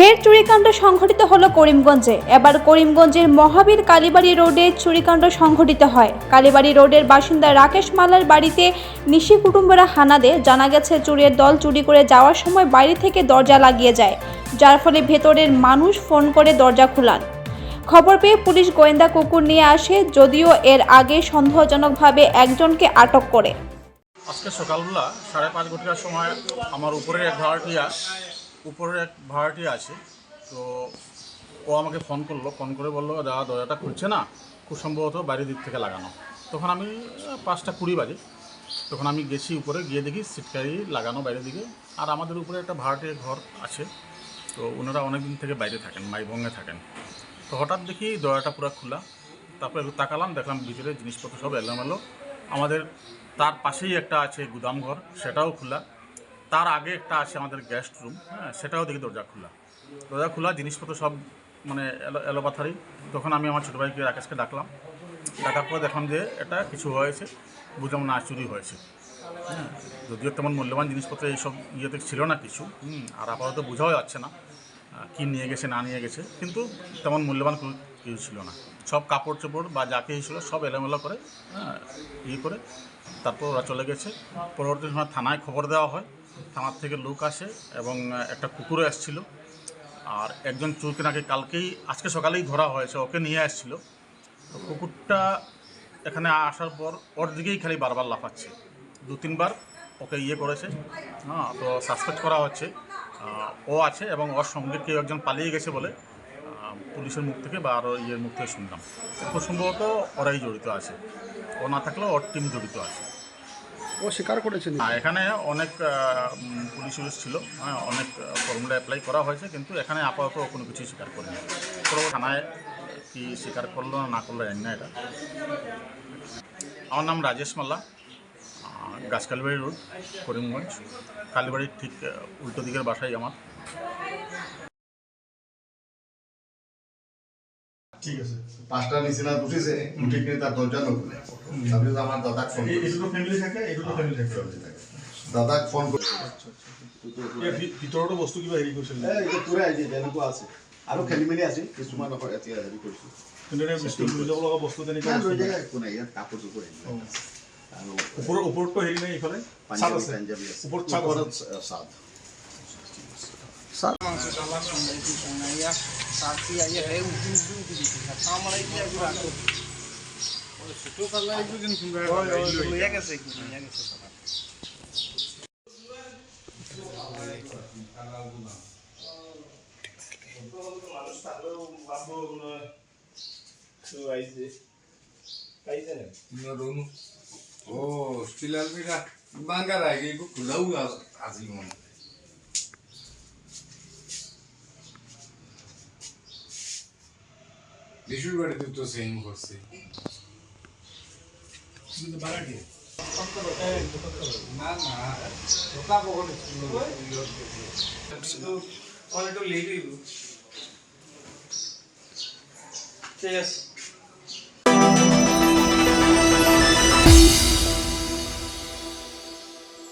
ফের চুরিকাণ্ড সংঘটিত হলো করিমগঞ্জে। এবার করিমগঞ্জের মহাবীর কালীবাড়ি রোডে চুরিকাণ্ড সংঘটিত হয়। কালীবাড়ি রোডের বাসিন্দা রাকেশ মালার বাড়িতে নিশি কুটুম্বরা হানা দেয়। জানা গেছে, চুরির দল চুরি করে যাওয়ার সময় বাইরে থেকে দরজা লাগিয়ে যায়, যার ফলে ভেতরের মানুষ ফোন করে দরজা খুলান। খবর পেয়ে পুলিশ গোয়েন্দা কুকুর নিয়ে আসে, যদিও এর আগে সন্দেহজনকভাবে একজনকে আটক করে। আজকে সকালবেলা সাড়ে পাঁচ ঘটিকার সময় আমার উপরের এক ভাড়াটিয়া উপরের এক ভাড়াটি আছে, তো ও আমাকে ফোন করল ফোন করে বলল, দাদা, দরজাটা খুলছে না? খুব সম্ভবত বাইরের দিক থেকে লাগানো। তখন আমি পাঁচটা কুড়ি বাজে। তখন আমি গেছি উপরে, গিয়ে দেখি সিটকারি লাগানো বাইরের দিকে। আর আমাদের উপরে একটা ভাড়াটিয়া ঘর আছে, তো ওনারা অনেক দিন থেকে বাইরে থাকেন মাইভঙ্গে থাকেন। তো হঠাৎ দেখি দরজাটা পুরো খোলা। তারপরে তাকালাম, দেখলাম ভিতরে জিনিসপত্র সব এলোমেলো। আমাদের তার পাশেই একটা আছে গুদাম ঘর, সেটাও খোলা। তার আগে একটা আছে আমাদের গেস্ট রুম হ্যাঁ সেটাও দেখি দরজা খোলা দরজা খোলা জিনিসপত্র সব মানে এলো এলোপাথারি। তখন আমি আমার ছোটো ভাইকে রাকেশকে ডাকলাম। ডাকার পর দেখলাম যে এটা কিছু হয়েছে, বুঝলাম না, চুরি হয়েছে। হ্যাঁ যদিও তেমন মূল্যবান জিনিসপত্র এইসব ইয়েতে ছিল না কিছু আর আপাতত বোঝাও যাচ্ছে না কি নিয়ে গেছে, না নিয়ে গেছে, কিন্তু তেমন মূল্যবান কিছু ছিল না। সব কাপড় চোপড় বা যাকে ছিল সব এলোমেলো করে হ্যাঁ ইয়ে করে তারপর ওরা চলে গেছে। পরবর্তী সময় থানায় খবর দেওয়া হয় থানার থেকে লোক আসে এবং একটা কুকুরও এসেছিল। আর একজন চোরকে নাকি কালকেই, আজকে সকালেই ধরা হয়েছে, ওকে নিয়ে আসছিল তো কুকুরটা এখানে আসার পর, ওর দিকেই খালি বারবার লাফাচ্ছে। দু, তিনবার ওকে ইয়ে করেছে। হ্যাঁ তো সাসপেক্ট করা হচ্ছে। ও আছে এবং ওর সঙ্গে কেউ একজন পালিয়ে গেছে বলে পুলিশের মুখ থেকে বা আরও ইয়ের মুখ থেকে শুনলাম। খুব সম্ভবত ওরাই জড়িত আছে। ও না থাকলেও ওর টিম জড়িত আছে। ও স্বীকার করেছেন আর এখানে অনেক পুলিশ উলিশ ছিল। হ্যাঁ অনেক ফর্মুলা অ্যাপ্লাই করা হয়েছে, কিন্তু এখানে আপাতত কোনো কিছুই স্বীকার করেনি। থানায় কি স্বীকার করল না করল, জানি না এটা। আমার নাম রাজেশ মাল্লা গাছকালিবাড়ি রোড, করিমগঞ্জ। কালীবাড়ির ঠিক উল্টো দিকের বাসাই আমার। ঠিক আছে। পাঁচটা নিচিনা উঠিছে উঠি কিনে তার দরজা নখুলে তাৰপিছত আমাৰ দাদাক ফোন দুটো ফ্যামিলি থাকে দুটো ফ্যামিলি থাকে। দাদাক ফোন কৰি ভিতৰতো বস্তু কিবা হেৰি কৰিছিল এই এইটো পূৰা আইডিয়া তেনেকুৱা আছে। আৰু খেলি মেলি আছে কিছুমান এতিয়া হেৰি কৰিছোঁ। কিন্তু লৈ যাব লগা বস্তু ইয়াত লৈ যায় একো নাই ইয়াত কাপোৰ চাপোৰ। আৰু ওপৰত ওপৰততো হেৰি নাই এইফালে? পাঞ্জাবী আছে। ওপৰত চাদ আছে। চাদ মাংস চালা সন্ধ্যায় কি সন্ধ্যা সাথী আইয়া হে উঠি উঠি উঠি দিছে আমার এই যে একটু রাখো ছোট কালা একটু দিন সুন্দর লইয়া গেছে কি লইয়া গেছে সালা Norono. Oh, still mira. Banga lagi ku kulau asli বিশুর বাড়িতে তো সেম করছে ঠিক আছে